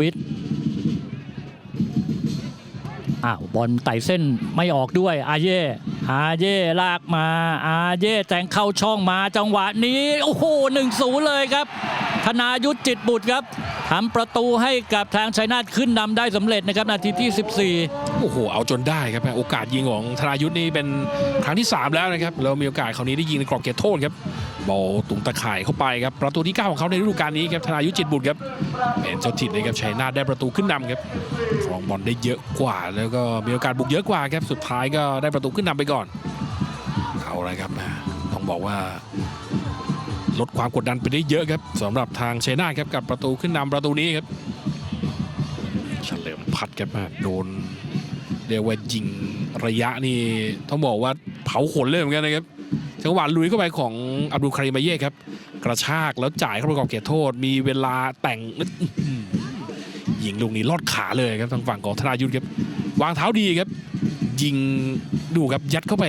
วิทย์อ้าวบอลไต่เส้นไม่ออกด้วยอาเย่ อาเย่ลากมาอาเย่แต่งเข้าช่องมาจังหวะนี้ โอ้โหหนึ่งศูนย์เลยครับ ธนายุทธจิตบุตรครับทำประตูให้กับทางชัยนาทขึ้นนำได้สำเร็จนะครับนาทีที่โอ้โห เอาจนได้ครับโอกาสยิงของธนายุทธนี่เป็นครั้งที่ 3 แล้วนะครับแล้วมีโอกาสคราวนี้ได้ยิงในกรอบเขตโทษครับบอลตุงตะข่ายเข้าไปครับประตูที่ 9 ของเขาในฤดูกาลนี้ครับธนายุทธจิตบุตรครับเป็นเจ้าถิ่นเลยครับชัยนาทได้ประตูขึ้นนำครับครองบอลได้เยอะกว่า แล้วก็มีโอกาสบุกเยอะกว่าครับสุดท้ายก็ได้ประตูขึ้นนำไปก่อนเอาละครับนะต้องบอกว่า ลดความกดดันไปได้เยอะครับสำหรับทางชัยนาครับกับประตูขึ้นนำประตูนี้ครับเฉลิมพัดครับมาโดนเรียกว่ายิงระยะนี่ต้องบอกว่าเผาขนเลยเหมือนกันนะครับจังหวะลุยเข้าไปของอับดุลคาริมาเย่ครับ กระชากแล้วจ่ายเข้าไปกอบเขตโทษ มีเวลาแต่งหือยิงลูกนี้ลอดขาเลยครับทางฝั่งของธนายุทธครับ วางเท้าดีครับ ยิงดูครับยัดเข้าไป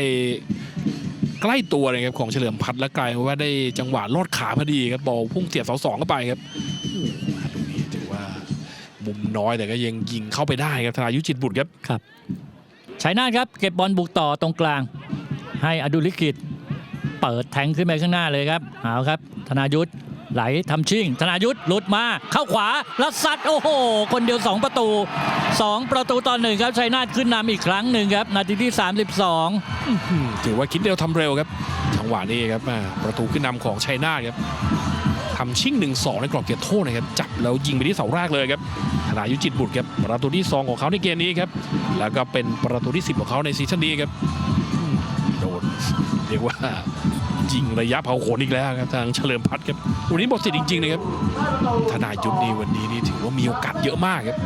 ใกล้ตัวเลยครับของเฉลิมพัดและกลายว่าได้จังหวะลอดขาพอดีครับบอลพุ่งเสียบเสาสองเข้าไปครับโอ้โหลูกนี้ถือว่ามุมน้อยแต่ก็ยังยิงเข้าไปได้ครับธนายุจิตบุตรครับครับชัยนาทครับเก็บบอลบุกต่อตรงกลาง ให้อดุลลิกิตเปิดแทงขึ้นไปข้างหน้าเลยครับเอาครับ ธนายุทธ ไหลทำชิ่ง ธนายุทธหลุดมาเข้าขวาแล้วซัดโอ้โห คนเดียว 2 ประตู 2 ประตูต่อหนึ่งครับชัยนาทขึ้นนำอีกครั้งหนึ่งครับ นาทีที่ 32อืมถือว่าคิดเร็วทำเร็วครับจังหวะนี้ครับประตูขึ้นนำของชัยนาทครับทำชิ่งหนึ่งสองในกรอบเขตโทษนะครับ จับแล้วยิงไปที่เสาแรกเลยครับธนายุทธจิตบุตรครับประตูที่สองของเขาในเกมนี้ครับแล้วก็เป็นประตูที่ 10 ของเขาในซีซั่นนี้ครับอืมโดนเรียกว่า ยิงระยะเผาขนอีกแล้วครับทางเฉลิมพัฒน์ครับวันนี้หมดสิทธิ์จริงๆนะครับธนายุทธนี่วันนี้นี่ถือว่ามีโอกาสเยอะมากครับ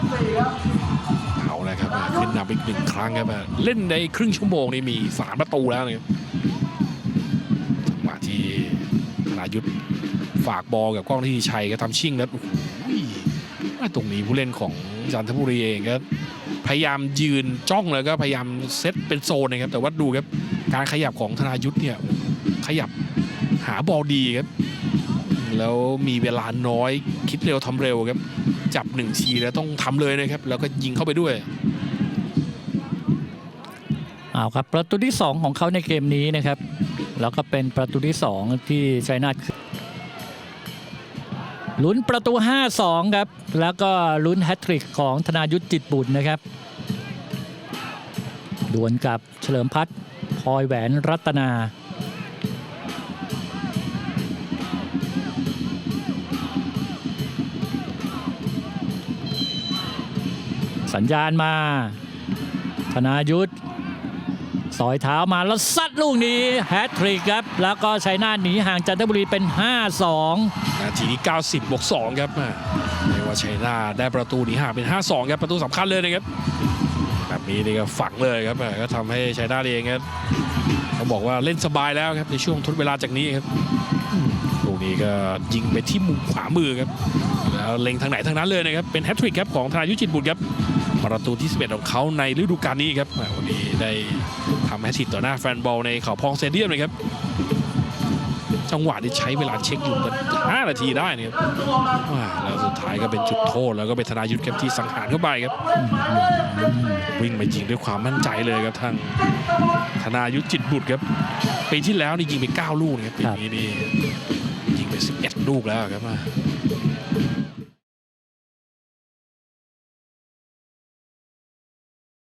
เอาละครับขึ้นนำอีกหนึ่งครั้งครับเล่นในครึ่งชั่วโมงนี่มีสามประตูแล้วนะครับจังหวะที่ธนายุทธฝากบอลกับกล้องที่ชัยก็ทำชิ่งแล้วโอ้โหว่าตรงนี้ผู้เล่นของจันทบุรีเองก็พยายามยืนจ้องแล้วก็พยายามเซตเป็นโซนนะครับแต่ว่าดูครับการขยับของธนายุทธเนี่ย ขยับหาบอลดีครับ แล้วมีเวลาน้อยคิดเร็วทำเร็วครับ จับหนึ่งทีแล้วต้องทำเลยนะครับ แล้วก็ยิงเข้าไปด้วยเอาครับประตูที่ 2 ของเขาในเกมนี้นะครับ แล้วก็เป็นประตูที่ 2 ที่ชัยนาทขึ้นลุ้นประตู 5-2 ครับ แล้วก็ลุ้นแฮตทริกของธนายุทธจิตบุตรนะครับดวลกับเฉลิมพัฒน์พลอยแหวนรัตนา สัญญาณมา ธนายุทธสอยเท้ามาแล้วซัดลูกนี้แฮตทริกครับ แล้วก็ชัยนาทหนีห่างจันทบุรีเป็น 5-2 นาทีที่90บวก2ครับอ่าเรียกว่าชัยนาทได้ประตูหนีห่างเป็น 5-2 ครับ ประตูสำคัญเลยนะครับ แบบนี้นี่ก็ฝังเลยครับ ก็ทำให้ชัยนาทเองครับต้องบอกว่าเล่นสบายแล้วครับในช่วงทดเวลาจากนี้ครับ นี้ก็ยิงไปที่มุมขวามือครับแล้วเล็งทางไหนทางนั้นเลยนะครับเป็นแฮตทริกครับของธนายุทธจิตบุตรครับประตูที่ 11 ของเขาในฤดูกาลนี้ครับวันนี้ได้ทำแฮตทริกต่อหน้าแฟนบอลในเขาพองเตเดียมเลยครับจังหวะที่ใช้เวลาเช็คอยู่กัน5นาทีได้นะครับอ่แล้วสุดท้ายก็เป็นจุดโทษแล้วก็เป็นธนายุทธครับที่สังหารเข้าไปครับ วิ่งมายิงด้วยความมั่นใจเลยครับทางธนายุทธจิตบุตรครับปีที่แล้วนี่ยิงไป 9 ลูกนะครับปีนี้นี่ สิบเอ็ดลูกแล้วครับ